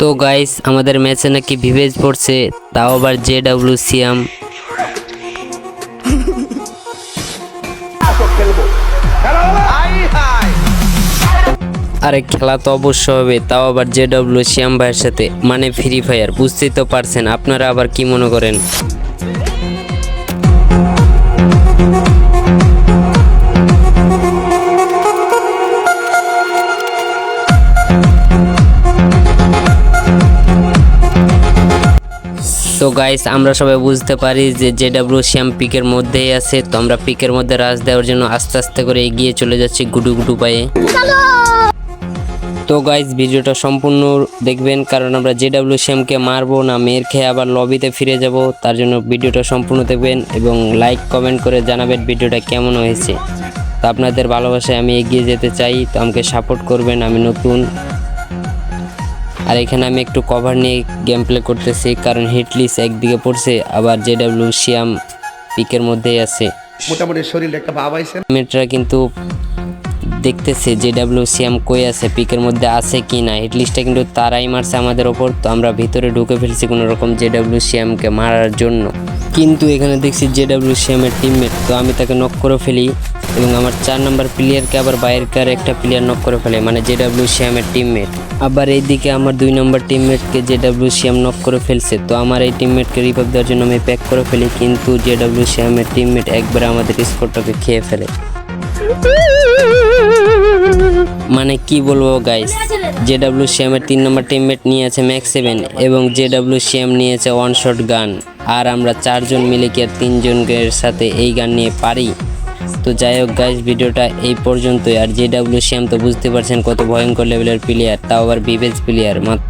তো গাইস আমাদের ম্যাচে নাকি ভিভেজ পড়ছে, তাও আবার জে ডাব্লিউ সিয়াম আরে খেলা তো অবশ্য হবে, তাও আবার জে ডাব্লিউ শ্যাম ভাইয়ের সাথে। মানে ফ্রি ফায়ার বুঝতেই তো পারছেন, আপনারা আবার কি মনে করেন? তো গাইস আমরা সবাই বুঝতে পারি যে জে ডাব্লিউ শ্যাম পিকের মধ্যেই আছে। তো আমরা পিকের মধ্যে রাজ দেওয়ার জন্য আস্তে আস্তে করে এগিয়ে চলে যাচ্ছি গুডু গুডু পায়ে। তো গাইস ভিডিওটা সম্পূর্ণ দেখবেন, কারণ আমরা জে ডাব্লিউ শ্যামকে মারবো না, মেয়ের খেয়ে আবার লবিতে ফিরে যাব। তার জন্য ভিডিওটা সম্পূর্ণ দেখবেন এবং লাইক কমেন্ট করে জানাবেন ভিডিওটা কেমন হয়েছে। তো আপনাদের ভালোবাসায় আমি এগিয়ে যেতে চাই, তো আমাকে সাপোর্ট করবেন, আমি নতুন। আর এখানে আমি একটু কভার নিয়ে গেম প্লে করতেছি কারণ হিটলিস একদিকে পড়ছে আবার জে ডাব্লিউ শিয়াম পিকের মধ্যেই আছে। মোটামুটি শরীরে একটা ভাব আইছে। মেটরা কিন্তু দেখতেছে জে ডাব্লিউ সিএম কই আছে পিকের মধ্যে আছে কি না। হিটলিস্টটা কিন্তু তারাই মারছে আমাদের ওপর তো আমরা ভিতরে ঢুকে ফেলছি কোনো রকম জে ডাব্লিউ সিএমকে মারার জন্য। কিন্তু এখানে দেখছি জে ডাব্লিউ সিএমের টিমমেট তো আমি তাকে নক করে ফেলি এবং আমার চার নাম্বার প্লেয়ারকে আবার বাইরেকার একটা প্লেয়ার নক করে ফেলে মানে জে ডাব্লিউ সিএমের টিমমেট আবার এইদিকে আমার দুই নম্বর টিমমেটকে জে ডাব্লিউ সিএম নক করে ফেলছে, তো আমার এই টিমমেটকে রিভাইভ দেওয়ার জন্য আমি প্যাক করে ফেলি, কিন্তু জে ডাব্লিউ সিএমের টিমমেট একবারে আমাদের স্কোরটাকে খেয়ে ফেলে। মানে কি বলব গাইস জে ডাব্লিউ সিএমের তিন নম্বর টিমমেট নিয়েছে ম্যাক্স সেভেন এবং জে ডাব্লিউ সিএম নিয়েছে ওয়ান শট গান আর আমরা চারজন মিলে কি আর তিনজনের সাথে এই গান নিয়ে পারি? তো যাই হোক গাইস ভিডিওটা এই পর্যন্তই। আর জে ডাব্লিউ শ্যাম তো বুঝতে পারছেন কত ভয়ঙ্কর লেভেলের প্লেয়ার তাও আবার বিবেজ প্লেয়ার মাত্র